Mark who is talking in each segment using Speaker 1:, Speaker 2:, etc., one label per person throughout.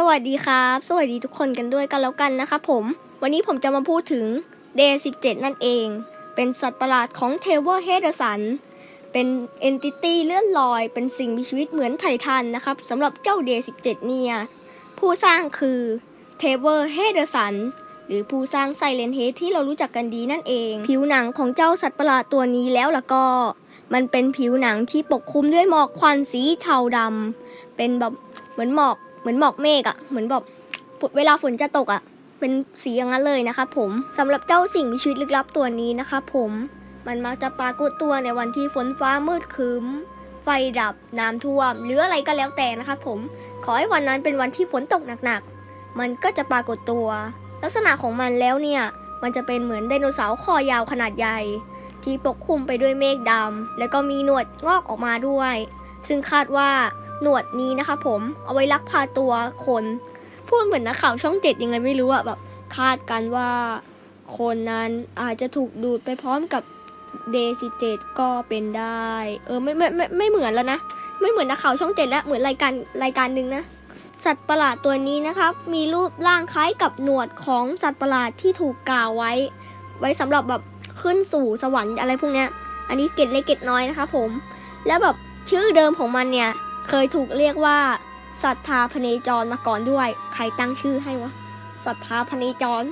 Speaker 1: สวัสดีครับ สวัสดีทุกคนกันด้วยกันแล้วกันนะครับผม วันนี้ผมจะมาพูดถึง Day 17 นั่นเอง เป็นสัตว์ประหลาดของเทเวอร์เฮดสัน เป็นเอนติตี้เลื่อนลอย เป็นสิ่งมีชีวิตเหมือนไททันนะครับสำหรับเจ้า Day 17 เนี่ย ผู้สร้างคือเทเวอร์เฮดสันหรือผู้สร้างไซเลนเฮดที่เรารู้จักกันดีนั่นเอง ผิวหนังของเจ้าสัตว์ประหลาดตัวนี้แล้วล่ะก็ มันเป็นผิวหนังที่ปกคลุมด้วยหมอกควันสีเทาดำเป็นแบบเหมือนหมอก เหมือนหมอกเมฆอะ่ะเหมือนแบบเวลาฝนจะตกอะ่ะเป็นสีอย่างนั้นเลยนะคะผมสำหรับเจ้าสิ่งมีชีวิตลึกลับตัวนี้นะคะผมมันมักจะปรากฏตัวในวันที่ฝนฟ้ามืดครึ้ม ไฟดับน้ำท่วม หรืออะไรก็แล้วแต่นะคะผมขอให้วันนั้นเป็นวันที่ฝนตกหนักๆ มันก็จะปรากฏตัว ลักษณะของมันแล้วเนี่ย มันจะเป็นเหมือนไดโนเสาร์คอยาวขนาดใหญ่ ที่ปกคลุมไปด้วยเมฆดำแล้วก็มีหนวดงอกออกมาด้วย ซึ่งคาดว่า หนวดนี้นะคะผมเอาไว้ลักพาตัวคนพูดเหมือนนักข่าวช่องเจ็ดยังไงไม่รู้อะแบบคาดกันว่าคนนั้นอาจจะถูกดูดไปพร้อมกับเดซิเจก็เป็นได้ เออไม่ไม่ไม่ไม่เหมือนแล้วนะ ไม่เหมือนนักข่าวช่องเจ็ดแล้วเหมือนรายการรายการหนึ่งนะ สัตว์ประหลาดตัวนี้นะครับ มีรูปร่างคล้ายกับหนวดของสัตว์ประหลาดที่ถูกกล่าวไว้ ไว้สำหรับแบบขึ้นสู่สวรรค์อะไรพวกเนี้ย อันนี้เก็ดเล็กเก็ดน้อยนะคะผม แล้วแบบชื่อเดิมของมันเนี่ย เคยถูกเรียกว่าศรัทธาพเนจรมาก่อนด้วย ใครตั้งชื่อให้วะศรัทธาพเนจร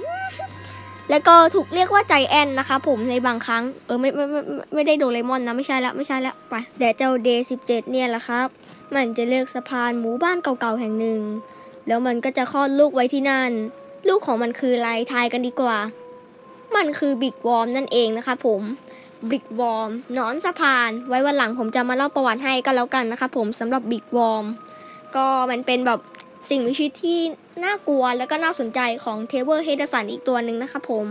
Speaker 1: แล้วก็ถูกเรียกว่าใจแอนนะคะ ผมในบางครั้ง เออไม่ไม่ไมไม่ไม่ได้โดเรมอนนะไม่ใช่ละไม่ใช่ละไปแต่เจ้าเดย์สิบเจ็ดเนี่ยแหละครับ มันจะเลือกสะพานหมู่บ้านเก่าๆแห่งหนึ่ง แล้วมันก็จะคลอดลูกไว้ที่นั่น ลูกของมันคืออะไรทายกันดีกว่า มันคือบิ๊กวอร์มนั่นเองนะคะผม บิ๊กวอร์มนอนสะพาน ไว้วันหลังผมจะมาเล่าประวัติให้ก็แล้วกันนะคะผมสำหรับบิ๊กวอร์มก็มันเป็นแบบสิ่งมีชีวิตที่น่ากลัวแล้วก็น่าสนใจของเทเวอร์เฮดสันอีกตัวหนึ่งนะคะผม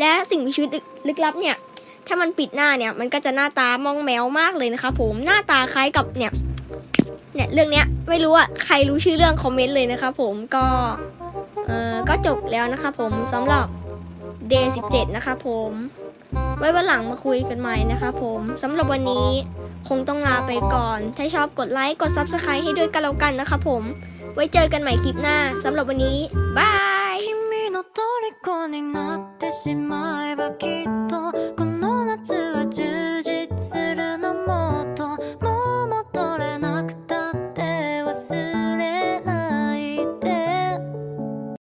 Speaker 1: และสิ่งมีชีวิตลึกลับเนี่ย ถ้ามันปิดหน้าเนี่ย มันก็จะหน้าตามองแมวมากเลยนะคะผมหน้าตาคล้ายกับเนี่ยเนี่ยเรื่องเนี้ยไม่รู้อะใครรู้ชื่อเรื่องคอมเมนต์เลยนะคะผมก็เออก็จบแล้วนะคะผมสำหรับ Day 17 นะคะผม ไว้วันหลังมาคุยกันใหม่นะคะผมสำหรับวันนี้คงต้องลาไปก่อน ถ้าชอบกดไลค์กด Subscribe ให้ด้วยกันแล้วกันนะคะผม ไว้เจอกันใหม่คลิปหน้าสำหรับวันนี้บาย